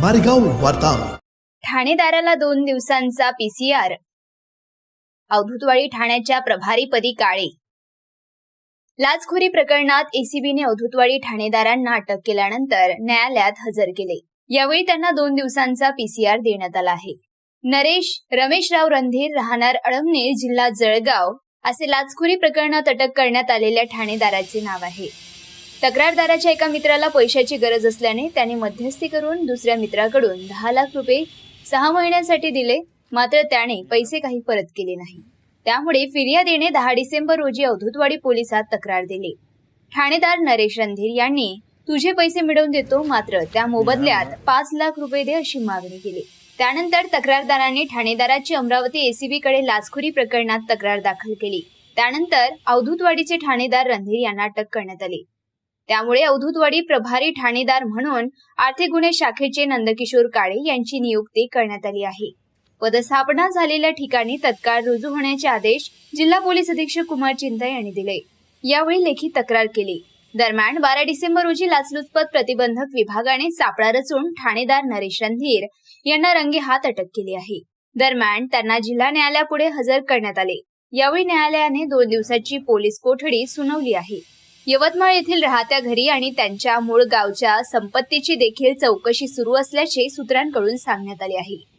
मारेगाव वार्ता. ठाणेदाराला दोन दिवसांचा पीसीआर अवधूतवाडी ठाण्याच्या प्रभारीपदी काळे. लाचखोरी प्रकरणात एसीबीने अवधूतवाडी ठाणेदारांना अटक केल्यानंतर न्यायालयात हजर केले. यावेळी त्यांना दोन दिवसांचा पीसीआर देण्यात आला आहे. नरेश रमेशराव रणधीर राहणार अळमनेर जिल्हा जळगाव असे लाचखोरी प्रकरणात अटक करण्यात आलेल्या ठाणेदाराचे नाव आहे. तक्रारदाराच्या एका मित्राला पैशाची गरज असल्याने त्याने मध्यस्थी करून दुसऱ्या मित्राकडून दहा लाख रुपये सहा महिन्यांसाठी दिले. मात्र त्याने पैसे काही परत केले नाही. त्यामुळे फिर्यादीने दहा डिसेंबर रोजी अवधूतवाडी पोलिसात तक्रार दिली. ठाणेदार नरेश रणधीर यांनी तुझे पैसे मिळवून देतो मात्र त्या मोबदल्यात पाच लाख रुपये दे अशी मागणी केली. त्यानंतर तक्रारदारांनी ठाणेदाराची अमरावती एसीबी कडे लाचखोरी प्रकरणात तक्रार दाखल केली. त्यानंतर अवधूतवाडीचे ठाणेदार रणधीर यांना अटक करण्यात आली. त्यामुळे अवधूतवाडी प्रभारी ठाणेदार म्हणून आर्थिक गुन्हे शाखेचे नंदकिशोर काळे यांची नियुक्ती करण्यात आली आहे. पदस्थापना झालेल्या ठिकाणी तत्काळ रुजू होण्याचे आदेश जिल्हा पोलीस अधीक्षक कुमार चिंता यांनी दिले. यावेळी लेखी तक्रार केली. दरम्यान बारा डिसेंबर रोजी लाचलुचपत प्रतिबंधक विभागाने सापळा रचून ठाणेदार नरेश रणधीर यांना रंगे हात अटक केली आहे. दरम्यान त्यांना जिल्हा न्यायालयापुढे हजर करण्यात आले. यावेळी न्यायालयाने दोन दिवसाची पोलीस कोठडी सुनावली आहे. यवतमाळ येथील राहत्या घरी आणि त्यांच्या मूळ गावच्या संपत्तीची देखील चौकशी सुरू असल्याचे सूत्रांकडून सांगण्यात आले आहे.